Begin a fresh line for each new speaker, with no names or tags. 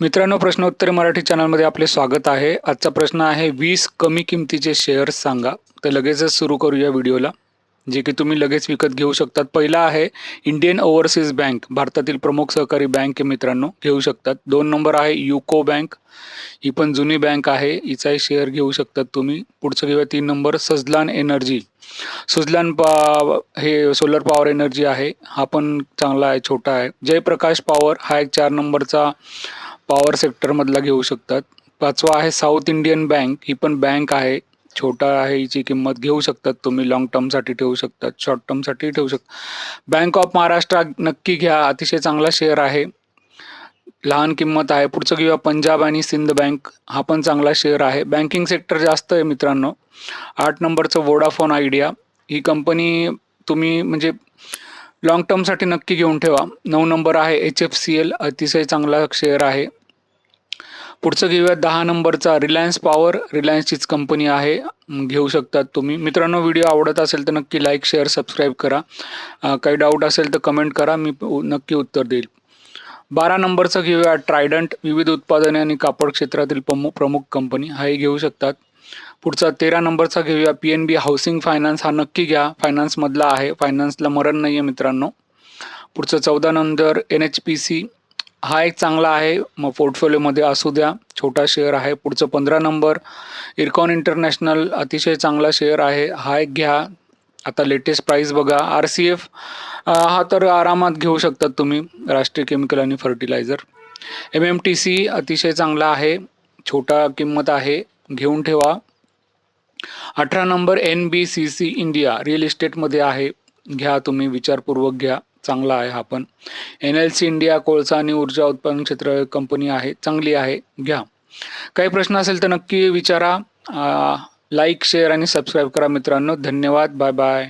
मित्रांनो प्रश्नोत्तर मराठी चॅनलमध्ये आपले स्वागत आहे. आजचा प्रश्न आहे वीस कमी किमतीचे शेअर्स सांगा. तर लगेचच सुरू करूया व्हिडिओला जे की तुम्ही लगेच विकत घेऊ शकतात. पहिला आहे इंडियन ओव्हरसीज बँक भारतातील प्रमुख सहकारी बँक आहे मित्रांनो घेऊ शकतात. दोन नंबर आहे युको बँक ही पण जुनी बँक आहे. हिचाही शेअर घेऊ शकतात तुम्ही. पुढचं घेऊया तीन नंबर सजलान एनर्जी. सुजलान पा हे सोलर पॉवर एनर्जी आहे. हा पण चांगला आहे छोटा आहे. जयप्रकाश पॉवर हा एक चार नंबरचा पॉवर सेक्टरमधला घेऊ शकतात. पाचवा आहे साऊथ इंडियन बँक ही पण बँक आहे. छोटा आहे हिची किंमत घेऊ शकतात तुम्ही. लॉंग टर्मसाठी ठेवू शकतात. शॉर्ट टर्मसाठी ठेवू शकता बँक ऑफ महाराष्ट्र नक्की घ्या. अतिशय चांगला शेअर आहे. लहान किंमत आहे. पुढचं घेऊया पंजाब आणि सिंध बँक हा पण चांगला शेअर आहे. बँकिंग सेक्टर जास्त आहे मित्रांनो. आठ नंबरचं वोडाफोन आयडिया ही कंपनी तुम्ही म्हणजे लॉंग टर्मसाठी नक्की घेऊन ठेवा. नऊ नंबर आहे एच एफ सी एल अतिशय चांगला शेअर आहे. पुढचं घेऊया दहा नंबरचा रिलायन्स पॉवर रिलायन्सचीच कंपनी आहे. घेऊ शकतात तुम्ही. मित्रांनो व्हिडिओ आवडत असेल तर नक्की लाईक शेअर सबस्क्राईब करा. काही डाऊट असेल तर कमेंट करा. मी नक्की उत्तर देईल. बारा नंबरचं घेऊया ट्रायडंट विविध उत्पादने आणि कापड क्षेत्रातील प्रमुख प्रमुख कंपनी हाही घेऊ शकतात. पुढचा तेरा नंबरचा घेऊया. P N B housing finance हा नक्की घ्या. फायनान्समधला आहे. फायनान्सला मरण नाही आहे मित्रांनो. पुढचं चौदा number N H P C हा एक चांगला आहे. मग पोर्टफोलिओमध्ये असू द्या. छोटा शेअर आहे. पुढचं पंधरा नंबर इरकॉन इंटरनॅशनल अतिशय चांगला शेअर आहे. हा एक घ्या. आता लेटेस्ट प्राईस बघा. आर सी एफ हा तर आरामात घेऊ शकतात तुम्ही. राष्ट्रीय केमिकल आणि fertiliser M M T C अतिशय चांगला आहे. छोटा किंमत आहे. घेऊन ठेवा. अठरा number N B C C India real इस्टेटमध्ये आहे. घ्या तुम्ही विचारपूर्वक घ्या. चांगला आहे हा पण. एन एल सी इंडिया कोळसा आणि ऊर्जा उत्पादन क्षेत्र कंपनी आहे. चांगली आहे. घ्या. काही प्रश्न असेल तर नक्की विचारा. लाईक शेअर आणि सबस्क्राईब करा मित्रांनो. धन्यवाद. Bye bye